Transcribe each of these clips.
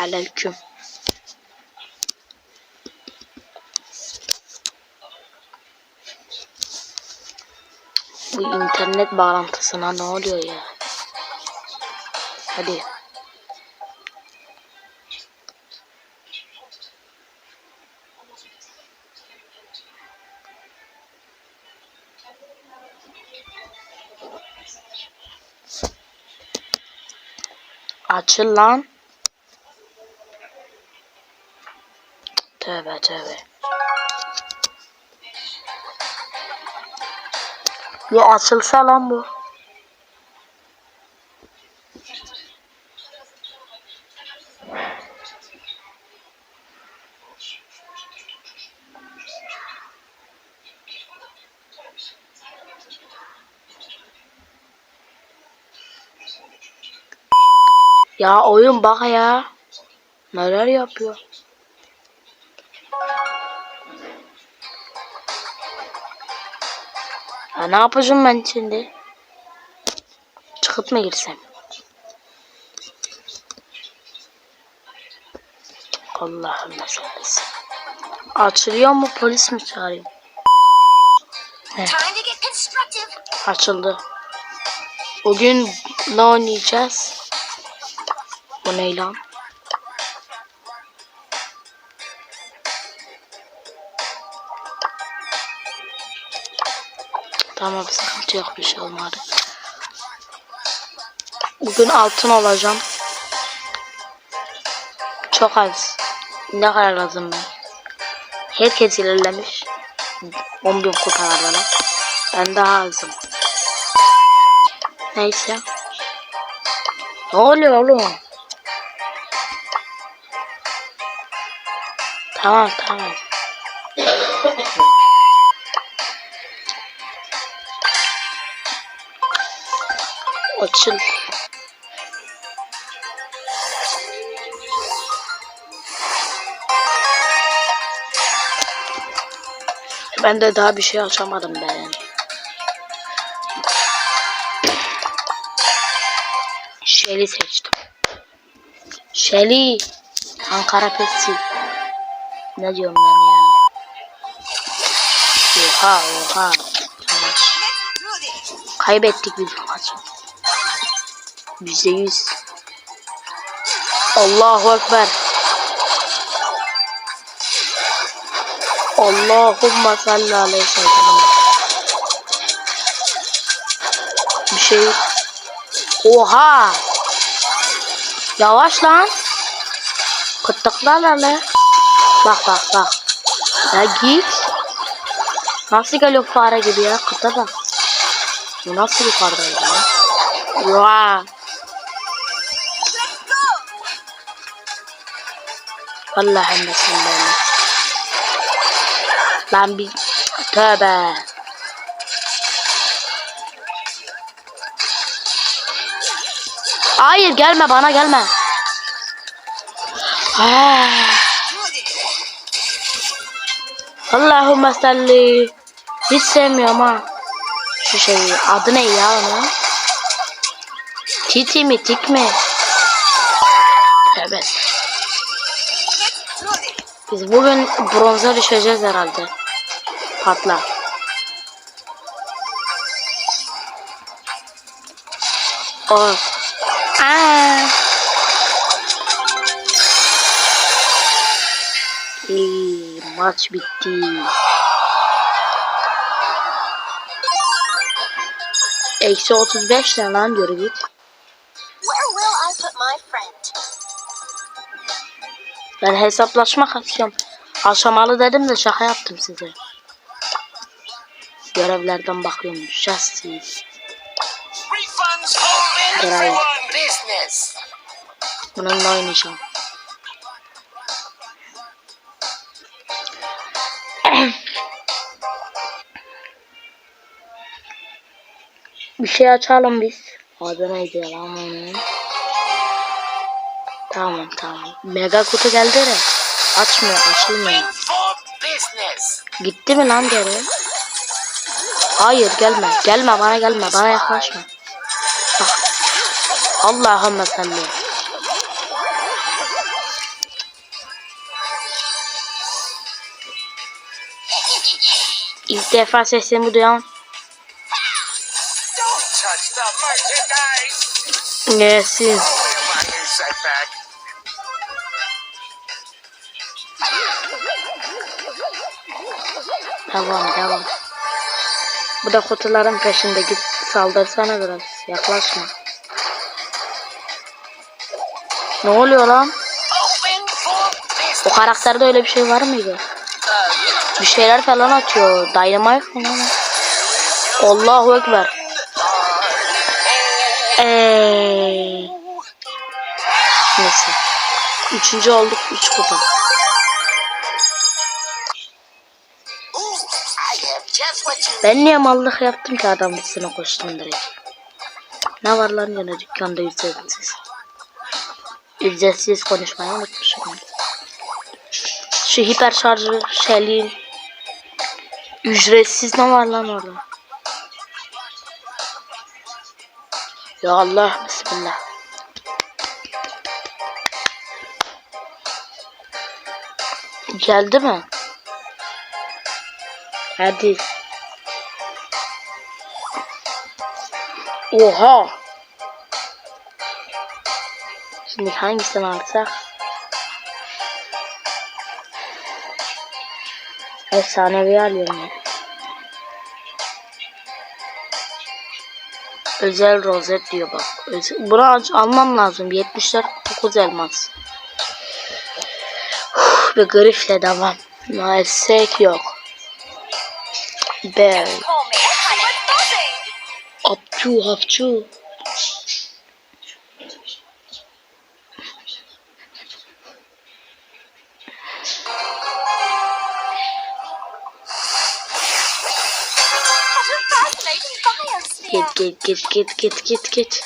aleyküm. Bu internet bağlantısına ne oluyor ya? Hadi. Açıl lan. Tövbe tövbe. Ya açılsa lan bu. Ya oyun bak ya. Neler yapıyor? Ya ne yapacağım ben şimdi? Çıkıp mı girsem? Allah'ım meselesi. Açılıyor mu polis mi çağırayım? Constructive. Açıldı. Bugün ne oynayacağız? Bu ne lan? Tamam sıkıntı yok bir şey olmadı. Bugün altın alacağım. Çok az. Ne kadar lazım ben? Herkes ilerlemiş. 10 bin kupa var bana. Ben daha azım. Neyse. Ne oluyor oğlum? Tamam tamam. Açıl. Ben de daha bir şey açamadım ben. Shelly seçtim. Shelly. Ankara Pepsi. Ne diyorum ben ya? Oha oha. Kaybettik bir maçı. Yüzde yüz. Allahu Ekber. Allahumma salli aleyhi ve sellem. Bir şey Oha! Yavaş lan. Kıttıklarla lan. Bak bak bak. Ya git. Nasıl geliyor fare gibi ya? Kıta bak. Bu nasıl yukarıdaydı ya? Vaa. Vallahi mesela. Lan bir tövbe. Hayır gelme bana gelme. Ah, Do this. Allahümme salli. Hiç sevmiyorum ha. Şu şeyi. Adı ne ya onun? Titi mi tik mi? Evet. Biz bugün bronza düşeceğiz herhalde. Patla. Oh. Aa. İyi, maç bitti. Eksi 35 ne lan yürü git. Where will I put my friend? Ben hesaplaşma kaçıyorum. Aşamalı dedim de şaka yaptım size. Görevlerden bakıyorum. Everyone. Business. Bununla oynayacağım. Bir şey açalım biz. Adı neydi lan onun? Tamam tamam. Mega kutu geldi de açmıyor açılmıyor. Gitti mi lan geri? Hayır gelme gelme bana gelme bana yaklaşma. Bak. Allahümme salli. İlk defa sesimi duyan Nesin? Devam devam. Bu da kutuların peşinde git saldırsana biraz. Yaklaşma. Ne oluyor lan? O karakterde öyle bir şey var mıydı? Bir şeyler falan atıyor. Dynamite mı lan? o? Allahu Ekber. Eee. Neyse. Üçüncü olduk. Üç kupa. Ben niye mallık yaptım ki adam üstüne koştum direkt. Ne var lan gene dükkanda ücretsiz. Ücretsiz konuşmayı unutmuşum. Şu hiper şarjı şeyliğin ücretsiz ne var lan orada? Ya Allah bismillah. Geldi mi? Hadi. Oha. Şimdi hangisini alsak? Efsanevi alıyorum ya. Özel rozet diyor bak. Bunu al- almam lazım. 79 elmas. Uf, Ve grifle devam. Maalesef yok. Bell. Hapçu hapçu. Git git git git git git git.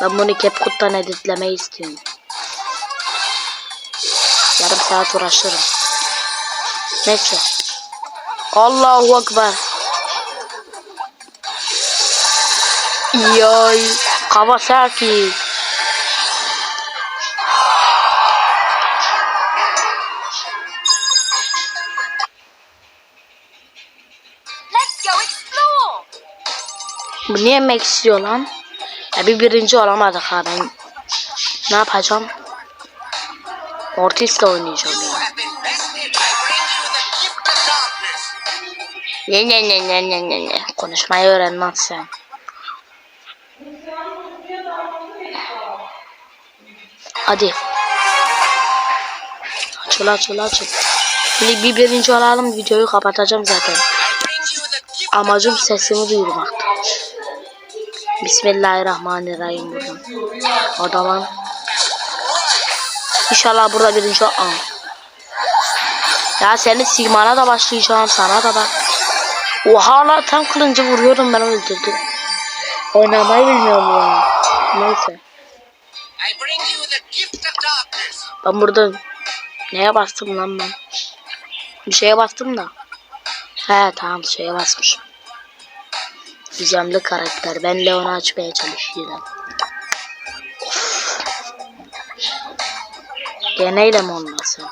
Ben bunu CapCut'tan editlemeyi istiyorum. Yarım saat uğraşırım. Neyse. Allahu Ekber. Yoy. Kawasaki. Let's go explore. Bu niye yemek istiyor lan? Ya bir birinci olamadık ha ben. Ne yapacağım? Mortis'le oynayacağım ya. Ne ne ne ne ne ne ne. Konuşmayı öğrenmezsen. Hadi. Açıl açıl açıl. Şimdi bir birinci olalım videoyu kapatacağım zaten. Amacım sesimi duyurmak. Bismillahirrahmanirrahim buradan. Adamın. İnşallah burada birinci ol. Ya senin Sigma'na da başlayacağım sana da bak. Oha lan tam kılıncı vuruyorum ben öldürdüm. Oynamayı bilmiyorum ya. Neyse. Ben burada neye bastım lan ben? Bir şeye bastım da. He tamam şeye basmışım. Gizemli karakter. Ben Leon'u açmaya çalışıyorum. Deneyle mi olmasın?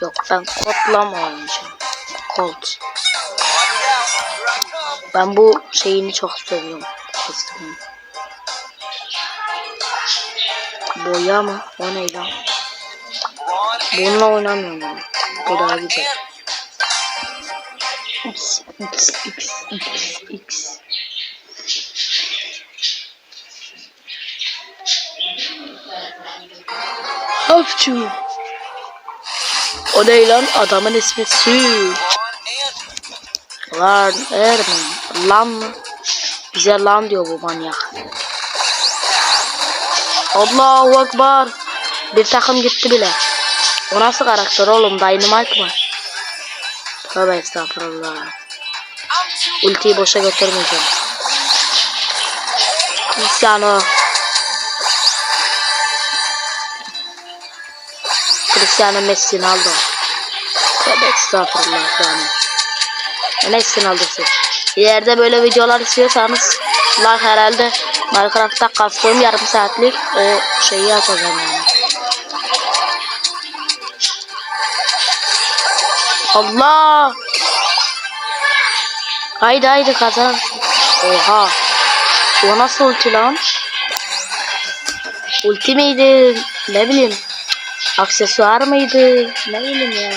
Yok ben Colt'la mı oynayacağım? Colt. Ben bu şeyini çok seviyorum. Kostümünü. Boya mı? O ne lan? Bununla oynamıyorum ben. Bu daha güzel. X, X, X, X, X. Hapçu. O ne lan? Adamın ismi and Lan Ermin. Lan mı? Bize lan diyor bu manyak. Allahu Ekber. Bir takım gitti bile. O nasıl karakter oğlum? Dynamite mı? Tövbe estağfurullah. Ultiyi boşa götürmeyeceğim. Cristiano. Cristiano Messi Ronaldo. Tövbe estağfurullah yani. Messi Ronaldo'su. İleride böyle videolar istiyorsanız like herhalde Minecraft'ta kastığım yarım saatlik o şeyi yapacağım yani. Allah! Haydi haydi kazan. Oha. O nasıl ulti lan? Ulti miydi? Ne bileyim. Aksesuar mıydı? Ne bileyim ya.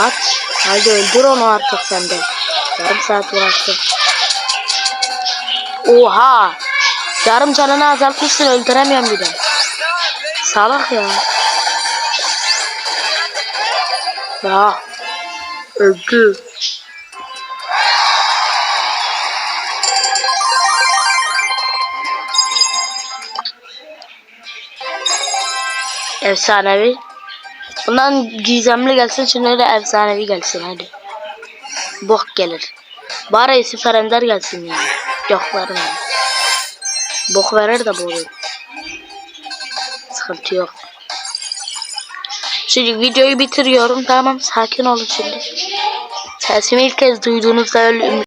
At. Haydi öldür onu artık sen de. Yarım saat uğraştım. Oha. Yarım canını azaltmışsın öldüremiyorum bir de. Salak ya. Ya. Öldü. Efsanevi. Bundan gizemli gelsin şimdi de efsanevi gelsin hadi. Bok gelir. Bari süper ender gelsin yani. Yok vermem. Bok verir de bu oyun. Sıkıntı yok. Şimdi videoyu bitiriyorum tamam sakin olun şimdi. Sesimi ilk kez duyduğunuzda öyle